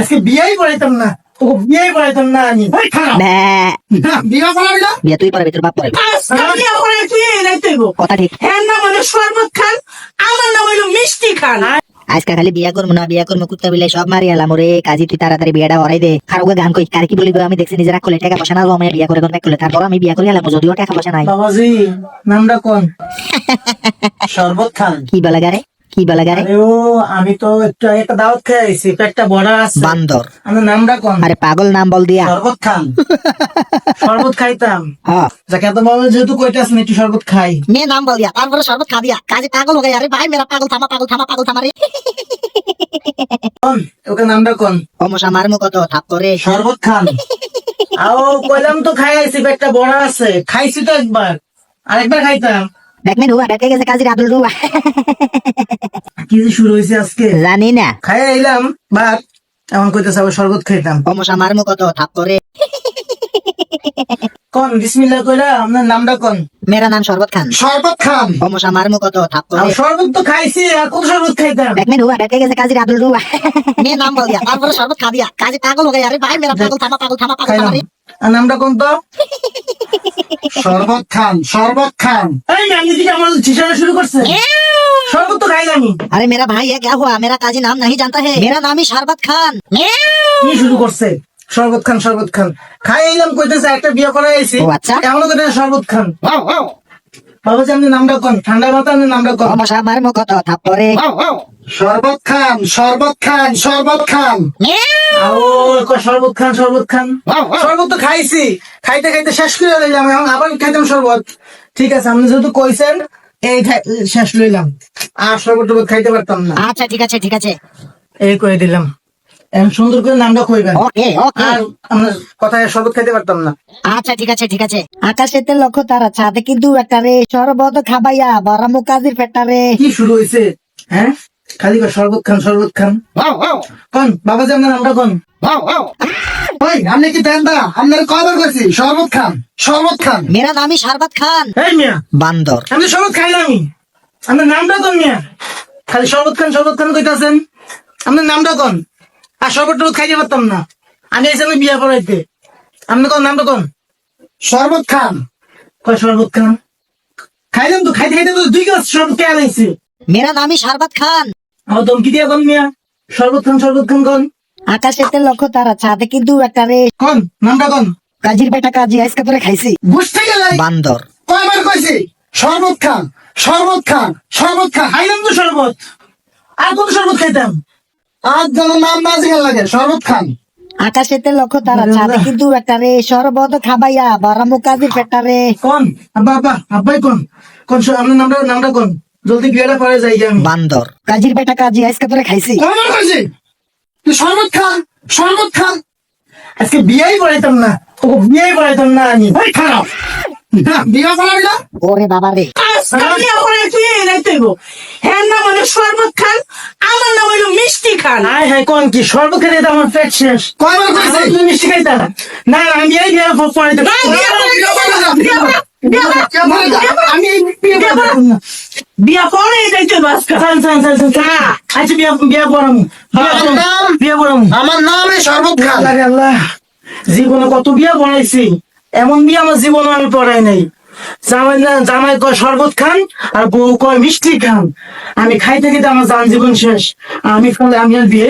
আজকে বিয়েই পড়াইতাম না তোকে বিয়েই পড়াইতাম না আমি। ওই খারাপ। ব্যা, বিয়ে পড়াবি না? বিয়া তুই পারবি তোর বাপ পারবি বিয়া করে তুই এলাই তৈব কথা ঠিক। হ্যাঁ নাম হলো শরবত খান আমার নাম হলো মিষ্টি খান। আজকে খালি বিয়া করব না বিয়া করব কুত্তা বিলে সব মারি এলাম ওরে। কাজী তুই তাড়াতাড়ি বিয়াটা হরাই দে। আর ওকে গান কই কার কি বলিব আমি দেখছি নিজেরা করলে টাকা পয়সা না আমি বিয়া করে কোন করলে তারপর আমি বিয়া করে এলাম যদিও টাকা পয়সা নাই। বাবাজি নামটা কোন? শরবত খান। কি বলে গারে? কি বলে গারে ও আমি তো একটু একটা দাওয়াত খেয়ে আইছি পেটটা বড় আছে। বান্দর। আমার নামটা কোন? আরে পাগল নাম বল দিয়া। শরবত খান। শরবত খাইতাম। হ্যাঁ। যাকে এত বাবা যেহেতু কইতাছেন একটু শরবত খাই। মেয়ে নাম বল দিয়া। তারপরে শরবত খা দিয়া। কাজে পাগল হয়ে আরে ভাই মেরা পাগল থামা পাগল থামা পাগল থামা রে। ওকে নামটা কোন? অমসা মারমু কত থাপ করে। শরবত খান। আও কইলাম তো খাই আইছি পেটটা বড় আছে। খাইছি তো একবার। আরেকবার খাইতাম। দেখমেন হুয়া দেখে গেছে কাজী আব্দুল রুয়া কি যে শুরু হয়েছে আজকে? জানি না। খাই আইলাম বাট এখন কইতেছে আবার শরবত খাইতাম অমসা মারমু কত থাপ করে। কোন বিসমিল্লাহ কইরা আপনার নামটা কোন? মেরা নাম শরবত খান। শরবত খান? অমসা মারমু কত থাপ করে। শরবত তো খাইছি আর কত শরবত খাইতাম? দেখমেন হুয়া দেখে গেছে কাজী আব্দুল রুয়া মেয়ে নাম বল দিয়া তারপরে শরবত খা দিয়া। কাজে পাগল হয়ে আরে ভাই মেরা পাগল থামা পাগল থামা পাগল থামা আর নামটা কোন তো? শরবত খান শরবত খান। এই আমার শুরু করছে। শরবত তো খাই আমি। আরে মেরা ভাই হ্যাঁ ক্যা হুয়া? মেরা কাজী নাম নাহি জানতা মেরা নামই শরবত খান। কি শুরু করছে? শরবত খান শরবত খান। খাই এলাম কইতেছে একটা বিয়ে করে আইছি। আচ্ছা। এমন করে শরবত খান। বাবাজি আপনি নামটা কোন। ঠান্ডা মাথা নামটা কোন। মশা মারমো শরবত খান শরবত খান শরবত খান। শরবত খান শরবত খান। শরবত তো খাইছি। খাইতে খাইতে শেষ করে এখন আবার খাইতাম শরবত। ঠিক আছে আপনি যেহেতু কইছেন এই শেষ লইলাম। আর শরবত টরবত খাইতে পারতাম না। আচ্ছা ঠিক আছে ঠিক আছে। এই করে দিলাম। এখন সুন্দর করে নামটা কইবেন। ওকে ওকে। আর আমরা কথায় শরবত খাইতে পারতাম না। আচ্ছা ঠিক আছে ঠিক আছে। আকাশেতে লক্ষ্য তারা ছাদে কিন্তু একটা রে? শরবত খাবাইয়া বড় মুকাজির পেটা রে। কি শুরু হয়েছে হ্যাঁ? খালি কয় শরবত খান শরবত খান। কোন বাবা যে আপনার নামটা কোন? ওই আপনি কি দেন দা আপনার কয়বার কইছি শরবত খান শরবত খান। মেরা নাম হি শরবত খান। এই মিয়া। বান্দর। আমি শরবত খাইলামই আপনার নামটা কোন মিয়া? খালি শরবত খান শরবত খান কইতাছেন। আপনার নামটা কোন? আর শরবত টরবত খাইতে পারতাম না। আমি এসে আমি বিয়া পড়াইতে। আপনি কোন নামটা কোন? শরবত খান। কয় শরবত খান? খাইলাম তো খাইতে খাইতে তো দুই গ্লাস শরবত খেয়ে আলাইছি মেরা নাম হি শরবত খান। আমার দমকি দিয়া কোন মিয়া। শরবত খান শরবত খান কোন। আকাশেতে লক্ষ্য তারা ছাদে কিন্তু একটা রে? কোন নামটা কোন। কাজির পেটা কাজি আজকে তোরে খাইছি। বুঝতে গেলে বান্দর। কয়বার কইছি? শরবত খান শরবত খান শরবত খান। খাইলাম তো শরবত। আর শরবত খাইতাম? আজ যেন নাম না জিগান লাগে শরবত খান। আকাশেতে লক্ষ্য তারা ছাদে কিন্তু একটা রে? শরবত খাবাইয়া বড় মুকাজির পেটা রে। কোন আব্বা আব্বা আব্বাই কোন। কোন আপনার নামটা নামটা কোন। জলদি বিয়েটা করে যাই আমি। বান্দর। কাজির পেটা কাজি আজকে তোরে খাইছি। কয়বার কইছি তুই শরবত খান শরবত খান আজকে বিয়েই পড়াইতাম না তোকে বিয়েই পড়াইতাম না আমি। ওই খারাপ। বিয়া না? ওরে বাবা রে। হ্যাঁ শরবত খান আমার নাম হলো মিষ্টি খান। আয় হ্যাঁ কোন কি? সর্ব খেতে আমার পেট শেষ। কয়বার আমার তুমি মিষ্টি খাইতাম না না আমি এই বিয়ে পড়াইতাম না, বিয়া বিয়া পড়াইতাম বিয়া করে। আচ্ছা বিয়ে বিয়ে আমার নাম শরবত খান। আল্লাহ জীবনে কত বিয়া পড়াইছি এমন বিয়ে আমার জীবনে আমি পড়াই নাই। জামাই জামাই কয় শরবত খান আর বউ কয় মিষ্টি খান। আমি খাইতে খেতে আমার যান জীবন শেষ। আমি ফলে আমি আর বিয়ে